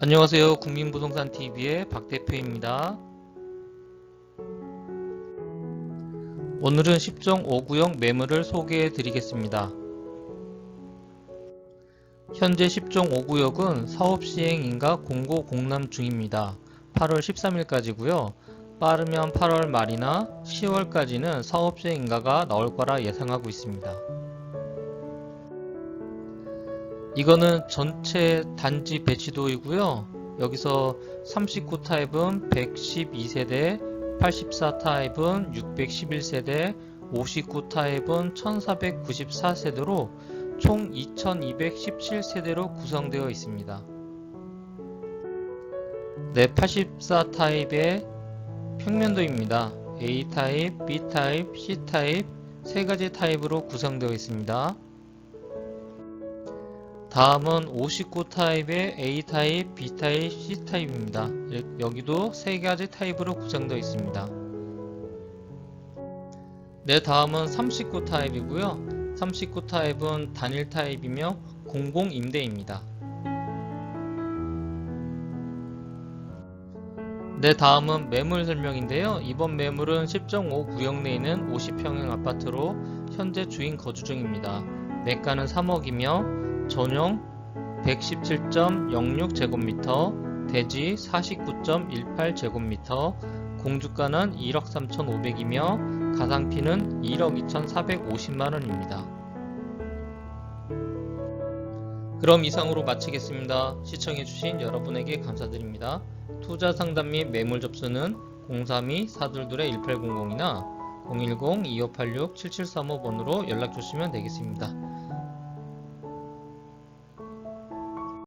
안녕하세요. 국민부동산TV의 박 대표입니다. 오늘은 10종 5구역 매물을 소개해 드리겠습니다. 현재 10종 5구역은 사업시행인가 공고 공람 중입니다. 8월 13일까지고요. 빠르면 8월 말이나 10월까지는 사업시행인가가 나올 거라 예상하고 있습니다. 이거는 전체 단지 배치도이고요. 여기서 39 타입은 112세대, 84 타입은 611세대, 59 타입은 1494세대로 총 2217세대로 구성되어 있습니다. 네, 84 타입의 평면도입니다. A 타입, B 타입, C 타입 세 가지 타입으로 구성되어 있습니다. 다음은 59 타입의 A 타입, B 타입, C 타입입니다. 여기도 세 가지 타입으로 구성되어 있습니다. 네, 다음은 39 타입이고요. 39 타입은 단일 타입이며 공공 임대입니다. 네, 다음은 매물 설명인데요. 이번 매물은 10.5 구역 내에 있는 50평형 아파트로 현재 주인 거주 중입니다. 매가는 3억이며 전용 117.06 제곱미터, 대지 49.18 제곱미터, 공주가는 1억 3,500이며 가상피는 1억 2,450만원입니다. 그럼 이상으로 마치겠습니다. 시청해주신 여러분에게 감사드립니다. 투자 상담 및 매물 접수는 032-422-1800이나 010-2586-7735번으로 연락 주시면 되겠습니다.